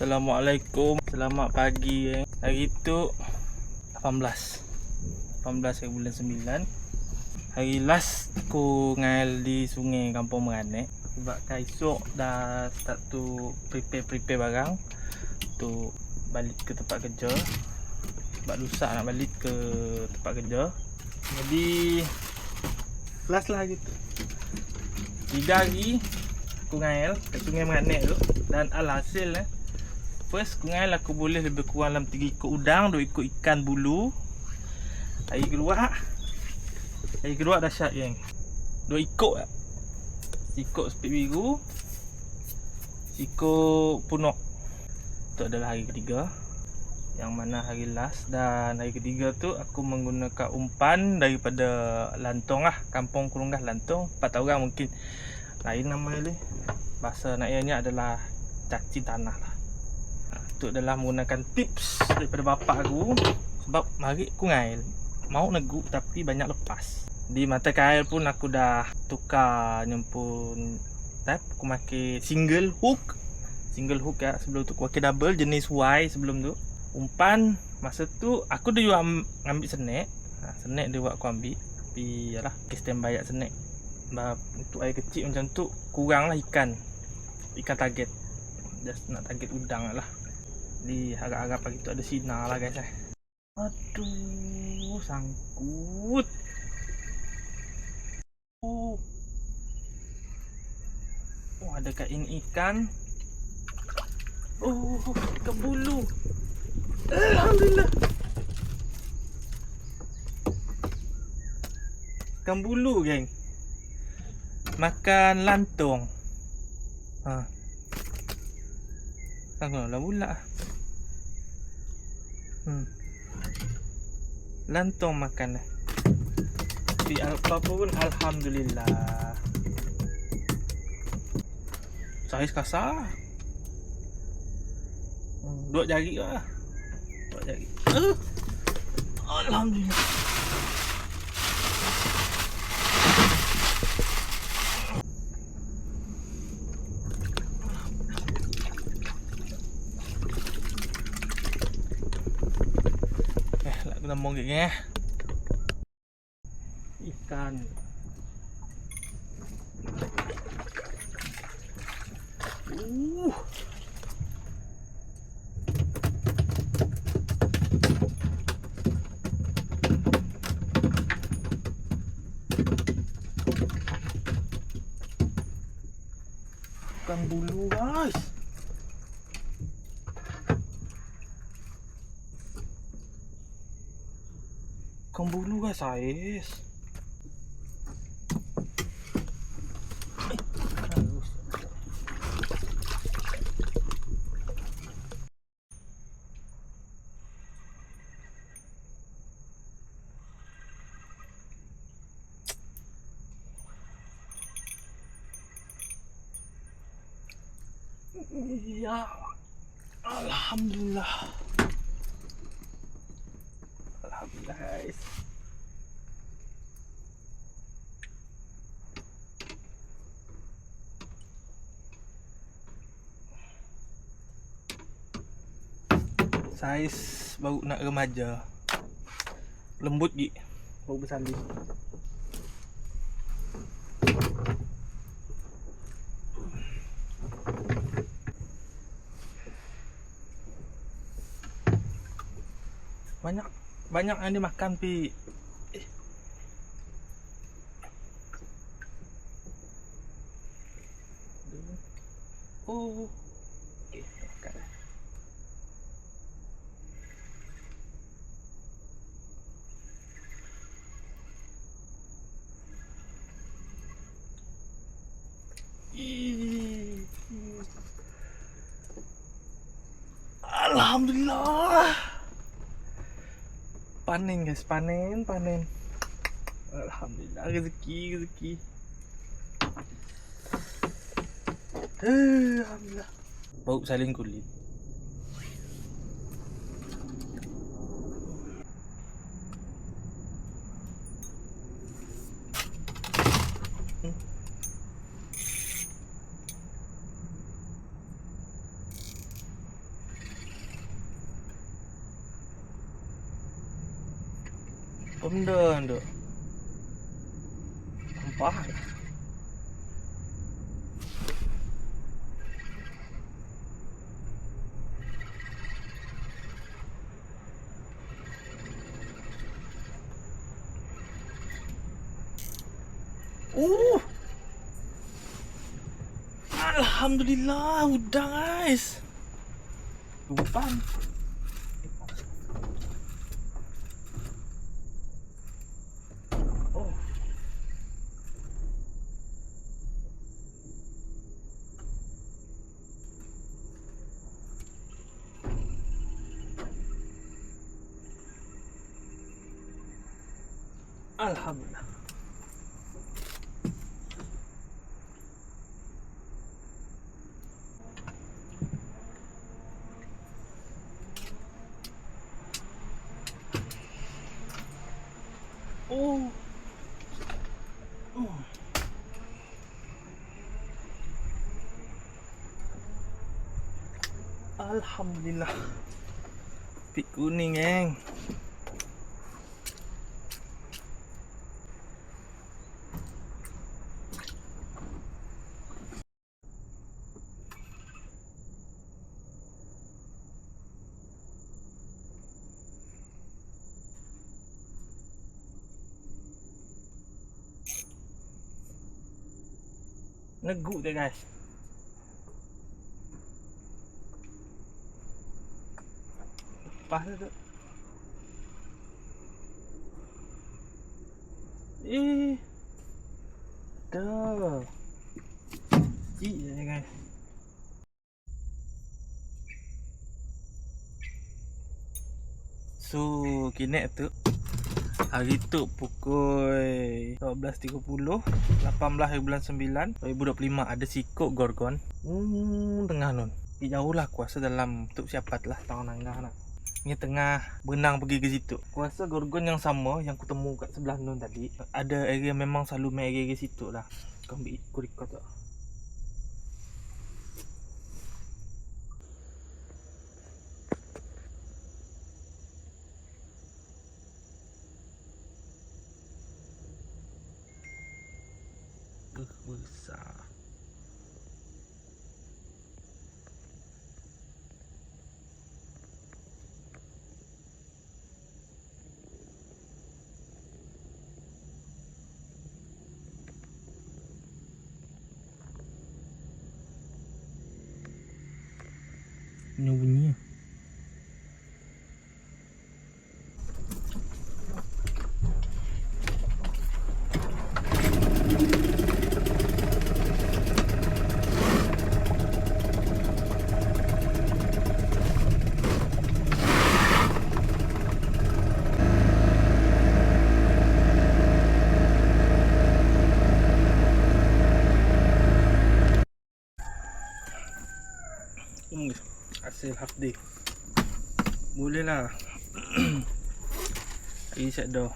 Assalamualaikum. Selamat pagi eh. Hari tu 18 18 hari bulan 9 Hari last aku ngail di sungai Kampung Meranek. Sebab kan esok dah start tu prepare-prepare barang Untuk balik ke tempat kerja. Sebab lusa nak balik ke tempat kerja. Jadi Last lah gitu Tiga hari Aku ngail kat sungai Meranek tu. Dan alhasil eh First kungal aku boleh lebih kurang dalam 3 ekor udang 2 ekor ikan bulu. Hari kedua Hari kedua dahsyat geng. 2 ekor lah Ekor spik biru. Ekor punok Itu adalah hari ketiga. Yang mana hari last Dan hari ketiga tu aku menggunakan umpan Daripada Lantong lah. Kampung Kurunggah Lantong. 4 orang mungkin. Lain nama dia Bahasa nak adalah Cacing tanah lah untuk dalam menggunakan tips daripada bapak aku sebab mari aku ngail mau neguk tapi banyak lepas. Di mata kail pun aku dah tukar nyempun tap aku pakai single hook. Single hook ya sebelum tu aku pakai double jenis Y sebelum tu. Umpan masa tu aku dah juga ambil senek. Ha, senek dia buat aku ambil. Tapi yalah okay, standby kat senek. Untuk air kecil macam tu kurang lah ikan. Ikan target. Just nak target udang lah di harap-harap pagi tu ada sinar lah guys eh. Aduh, sangkut. Oh. Oh, ada kat ini ikan. Oh, ikan bulu. Alhamdulillah. Ikan bulu, geng. Makan lantong. Ha. Tengok lah pula. Hmm. Lantong makan dah. Tapi apa pun alhamdulillah. Saiz kasar. Dua jari lah. Dua jari. Uh. Alhamdulillah. Sambung lagi eh. Ikan. Uh. Ikan bulu guys. Kang bulu guys, ais. Ya Alhamdulillah guys saiz baru nak remaja. Lembut gi baru bersalin banyak banyak yang dimakan pi. Oh. Makan. Alhamdulillah panen guys. Panen panen. Alhamdulillah rezeki rezeki. Alhamdulillah. Bau saling kulit Benda tu. Nampak? Uh. Alhamdulillah udah guys. Umpan. Oh. Alhamdulillah. Oh. Oh. Alhamdulillah. Pik kuning eh. Neguk dia guys. Lepas dia tu. Eh. Dah. Cik je guys. So, kinek tu Hari tu pukul 12.30 18 hari bulan 9 2025 Ada sikok gorgon. Hmm, tengah nun. Pergi jauh lah kuasa dalam Tuk siapat lah tahun nanggah nak. Ni tengah benang pergi ke situ. Kuasa gorgon yang sama Yang aku temu kat sebelah nun tadi Ada area memang selalu main area-area situ lah. Kau ambil aku record tak лыса. Ну, не. Hasil half day Boleh lah. Hari set dah